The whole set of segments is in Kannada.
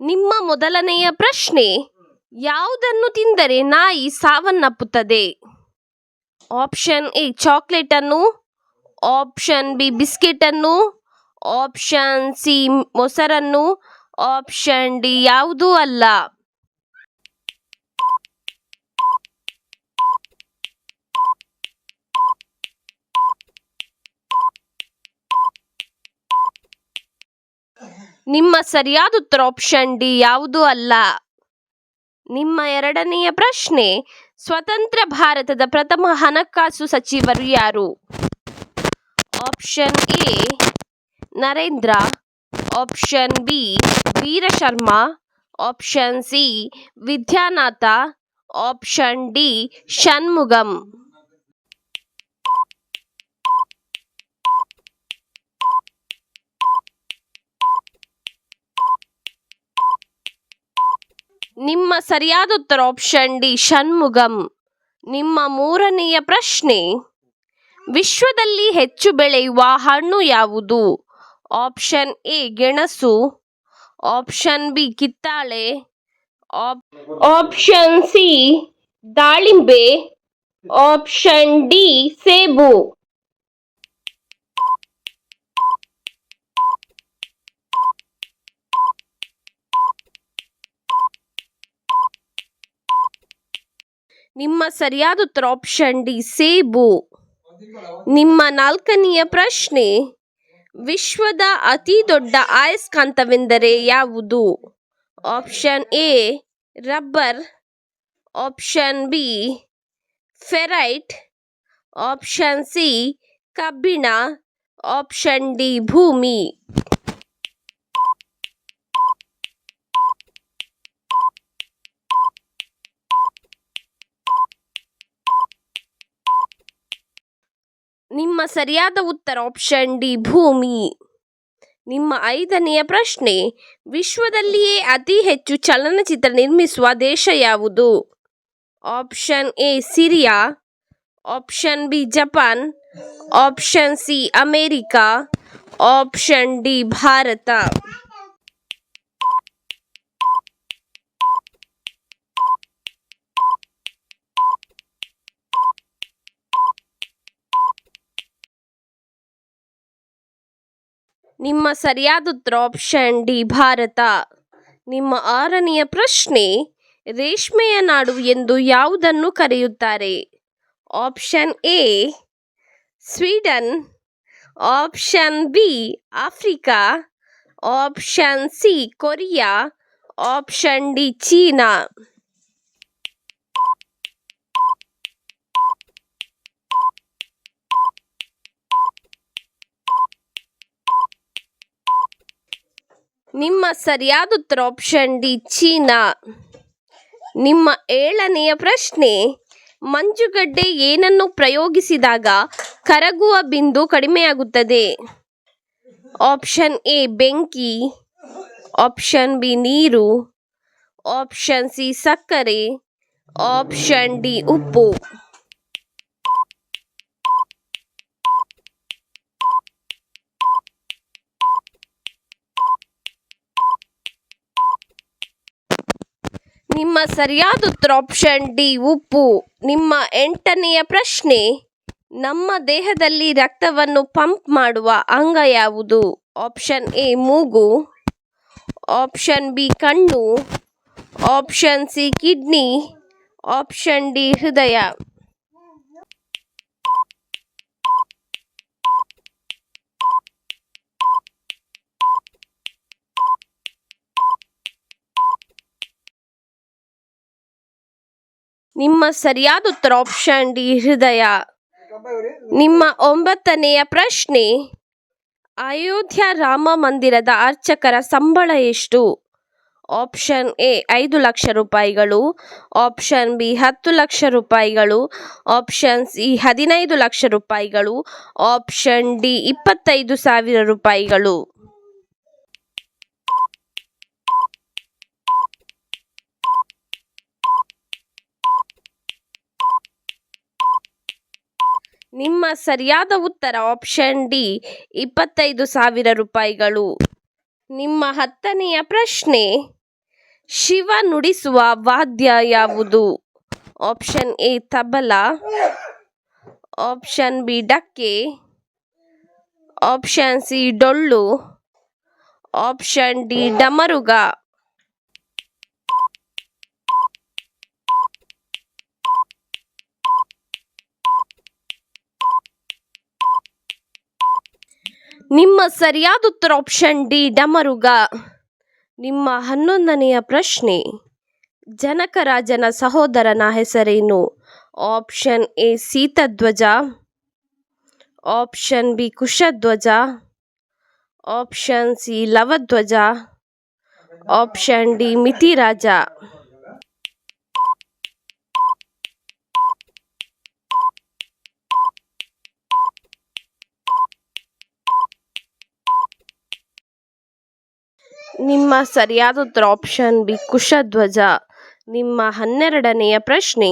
ನಿಮ್ಮ ಮೊದಲನೆಯ ಪ್ರಶ್ನೆ, ಯಾವುದನ್ನು ತಿಂದರೆ ನಾಯಿ ಸಾವನ್ನಪ್ಪುತ್ತದೆ? ಆಪ್ಷನ್ ಎ, ಚಾಕ್ಲೇಟನ್ನು, ಆಪ್ಷನ್ ಬಿ, ಬಿಸ್ಕೆಟನ್ನು, ಆಪ್ಷನ್ ಸಿ, ಮೊಸರನ್ನು, ಆಪ್ಷನ್ ಡಿ, ಯಾವುದೂ ಅಲ್ಲ. ನಿಮ್ಮ ಸರಿಯಾದ ಉತ್ತರ ಆಪ್ಷನ್ ಡಿ ಯಾವುದೂ ಅಲ್ಲ? ನಿಮ್ಮ ಎರಡನೆಯ ಪ್ರಶ್ನೆ, ಸ್ವತಂತ್ರ ಭಾರತದ ಪ್ರಥಮ ಹಣಕಾಸು ಸಚಿವರು ಯಾರು? Option A Narendra. Option B Veerasharma option C Vidyanatha. Option D Shanmugam. ನಿಮ್ಮ ಸರಿಯಾದ ಉತ್ತರ ಆಪ್ಷನ್ ಡಿ ಷಣ್ಮುಗಂ ನಿಮ್ಮ ಮೂರನೆಯ ಪ್ರಶ್ನೆ, ವಿಶ್ವದಲ್ಲಿ ಹೆಚ್ಚು ಬೆಳೆಯುವ ಹಣ್ಣು ಯಾವುದು? ಆಪ್ಷನ್ ಎ, ಗೆಣಸು. ಆಪ್ಷನ್ ಬಿ, ಕಿತ್ತಾಳೆ. ಆಪ್- ಆಪ್ಷನ್ ಸಿ, ದಾಳಿಂಬೆ. ಆಪ್ಷನ್ ಡಿ, ಸೇಬು. ನಿಮ್ಮ ಸರಿಯಾದ ಉತ್ತರ ಆಪ್ಷನ್ ಡಿ ಸೇಬು. ನಿಮ್ಮ ನಾಲ್ಕನೆಯ ಪ್ರಶ್ನೆ, ವಿಶ್ವದ ಅತಿ ದೊಡ್ಡ ಆಯಸ್ಕಾಂತವೆಂದರೆ ಯಾವುದು? Option A rubber. Option B ferrite option C ಕಬ್ಬಿಣ. ಆಪ್ಷನ್ ಡಿ ಭೂಮಿ. ನಿಮ್ಮ ಸರಿಯಾದ ಉತ್ತರ ಆಪ್ಷನ್ ಡಿ, ಭೂಮಿ. ನಿಮ್ಮ ಐದನೆಯ ಪ್ರಶ್ನೆ, ವಿಶ್ವದಲ್ಲಿಯೇ ಅತಿ ಹೆಚ್ಚು ಚಲನಚಿತ್ರ ನಿರ್ಮಿಸುವ ದೇಶ ಯಾವುದು? Option A, Syria. Option B, Japan. Option C, America. Option D, Bharat. ನಿಮ್ಮ ಸರಿಯಾದ ಉತ್ತರ ಆಪ್ಷನ್ ಡಿ, ಭಾರತ. ನಿಮ್ಮ ಆರನೆಯ ಪ್ರಶ್ನೆ, ರೇಷ್ಮೆಯ ನಾಡು ಎಂದು ಯಾವುದನ್ನು ಕರೆಯುತ್ತಾರೆ? Option A Sweden. Option B Africa. Option C Korea. Option D China. ನಿಮ್ಮ ಸರಿಯಾದ ಉತ್ತರ ಆಪ್ಷನ್ ಡಿ, ಚೀನಾ. ನಿಮ್ಮ ಏಳನೆಯ ಪ್ರಶ್ನೆ, ಮಂಜುಗಡ್ಡೆ ಏನನ್ನು ಪ್ರಯೋಗಿಸಿದಾಗ ಕರಗುವ ಬಿಂದು ಕಡಿಮೆಯಾಗುತ್ತದೆ? ಆಪ್ಷನ್ ಎ ಬೆಂಕಿ. ಆಪ್ಷನ್ ಬಿ ನೀರು. ಆಪ್ಷನ್ ಸಿ ಸಕ್ಕರೆ. ಆಪ್ಷನ್ ಡಿ ಉಪ್ಪು. ನಿಮ್ಮ ಸರಿಯಾದ ಉತ್ತರ ಆಪ್ಷನ್ ಡಿ, ಉಪ್ಪು. ನಿಮ್ಮ ಎಂಟನೆಯ ಪ್ರಶ್ನೆ, ನಮ್ಮ ದೇಹದಲ್ಲಿ ರಕ್ತವನ್ನು ಪಂಪ್ ಮಾಡುವ ಅಂಗ ಯಾವುದು? ಆಪ್ಷನ್ ಎ, ಮೂಗು. ಆಪ್ಷನ್ ಬಿ, ಕಣ್ಣು. Option C, kidney. Option D, ಹೃದಯ. ನಿಮ್ಮ ಸರಿಯಾದ ಉತ್ತರ ಆಪ್ಷನ್ ಡಿ ಹೃದಯ. ನಿಮ್ಮ ಒಂಬತ್ತನೆಯ ಪ್ರಶ್ನೆ, ಅಯೋಧ್ಯ ರಾಮ ಮಂದಿರದ ಅರ್ಚಕರ ಸಂಬಳ ಎಷ್ಟು? ಆಪ್ಷನ್ ಎ ಐದು ಲಕ್ಷ ರೂಪಾಯಿಗಳು. ಆಪ್ಷನ್ ಬಿ ಹತ್ತು ಲಕ್ಷ ರೂಪಾಯಿಗಳು. ಆಪ್ಷನ್ ಸಿ ಹದಿನೈದು ಲಕ್ಷ ರೂಪಾಯಿಗಳು. ಆಪ್ಷನ್ ಡಿ ಇಪ್ಪತ್ತೈದು ಸಾವಿರ ರೂಪಾಯಿಗಳು. ನಿಮ್ಮ ಸರಿಯಾದ ಉತ್ತರ ಆಪ್ಷನ್ ಡಿ ಇಪ್ಪತ್ತೈದು ಸಾವಿರ ರೂಪಾಯಿಗಳು. ನಿಮ್ಮ ಹತ್ತನೆಯ ಪ್ರಶ್ನೆ, ಶಿವ ನುಡಿಸುವ ವಾದ್ಯ ಯಾವುದು? Option A tabla. Option B ಡಕ್ಕೆ. ಆಪ್ಷನ್ ಸಿ ಡೊಳ್ಳು. ಆಪ್ಷನ್ ಡಿ ಡಮರುಗ. ನಿಮ್ಮ ಸರಿಯಾದ ಉತ್ತರ ಆಪ್ಷನ್ ಡಿ ಡಮರುಗ. ನಿಮ್ಮ ಹನ್ನೊಂದನೆಯ ಪ್ರಶ್ನೆ, ಜನಕರಾಜನ ಸಹೋದರನ ಹೆಸರೇನು? Option A Sitadhwaja. Option B Kushadhwaja. Option C Lavadhwaja. Option D Mitiraja. ನಿಮ್ಮ ಸರಿಯಾದ ಉತ್ತರ ಆಪ್ಷನ್ ಬಿ ಕುಶಧ್ವಜ. ನಿಮ್ಮ ಹನ್ನೆರಡನೆಯ ಪ್ರಶ್ನೆ,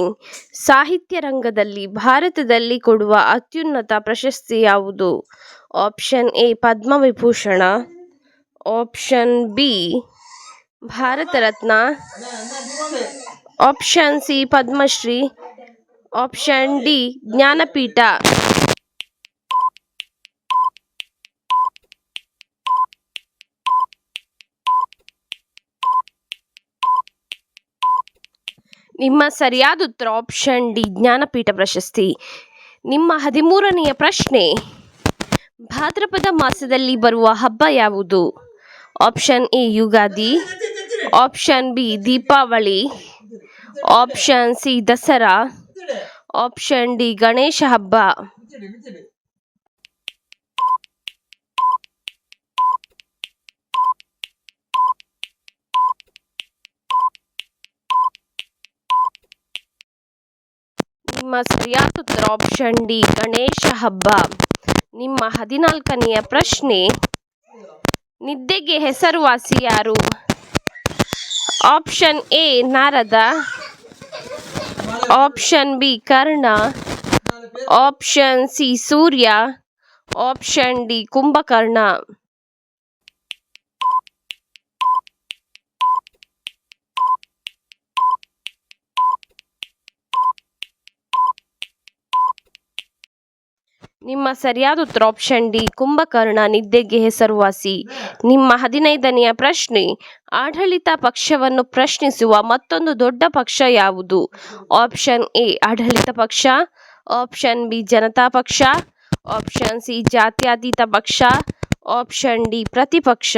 ಸಾಹಿತ್ಯ ರಂಗದಲ್ಲಿ ಭಾರತದಲ್ಲಿ ಕೊಡುವ ಅತ್ಯುನ್ನತ ಪ್ರಶಸ್ತಿ ಯಾವುದು? Option A Padma Vibhushan. Option B Bharat Ratna option C Padma Shri. Option D Jnanpith. ನಿಮ್ಮ ಸರಿಯಾದ ಉತ್ತರ ಆಪ್ಷನ್ ಡಿ ಜ್ಞಾನಪೀಠ ಪ್ರಶಸ್ತಿ. ನಿಮ್ಮ ಹದಿಮೂರನೆಯ ಪ್ರಶ್ನೆ, ಭಾದ್ರಪದ ಮಾಸದಲ್ಲಿ ಬರುವ ಹಬ್ಬ ಯಾವುದು? Option A Ugadi. Option B Deepavali. Option C Dasara. Option D Ganesha ಹಬ್ಬ. ನಿಮ್ಮ ಸರಿಯಾದ ಆಪ್ಷನ್ ಡಿ ಗಣೇಶ ಹಬ್ಬ. ನಿಮ್ಮ ಹದಿನಾಲ್ಕನೆಯ ಪ್ರಶ್ನೆ, ನಿದ್ದೆಗೆ ಹೆಸರುವಾಸಿ ಯಾರು? Option A, Narada. Option B, Karna. Option C, Surya. Option D, Kumbhakarna. ನಿಮ್ಮ ಸರಿಯಾದ ಉತ್ತರ ಆಪ್ಷನ್ ಡಿ ಕುಂಭಕರ್ಣ ನಿದ್ದೆಗೆ ಹೆಸರುವಾಸಿ. ನಿಮ್ಮ ಹದಿನೈದನೆಯ ಪ್ರಶ್ನೆ, ಆಡಳಿತ ಪಕ್ಷವನ್ನು ಪ್ರಶ್ನಿಸುವ ಮತ್ತೊಂದು ದೊಡ್ಡ ಪಕ್ಷ ಯಾವುದು? ಆಪ್ಷನ್ ಎ, ಆಡಳಿತ ಪಕ್ಷ. ಆಪ್ಷನ್ ಬಿ, ಜನತಾ ಪಕ್ಷ. ಆಪ್ಷನ್ ಸಿ, ಜಾತ್ಯತೀತ ಪಕ್ಷ. ಆಪ್ಷನ್ ಡಿ, ಪ್ರತಿಪಕ್ಷ.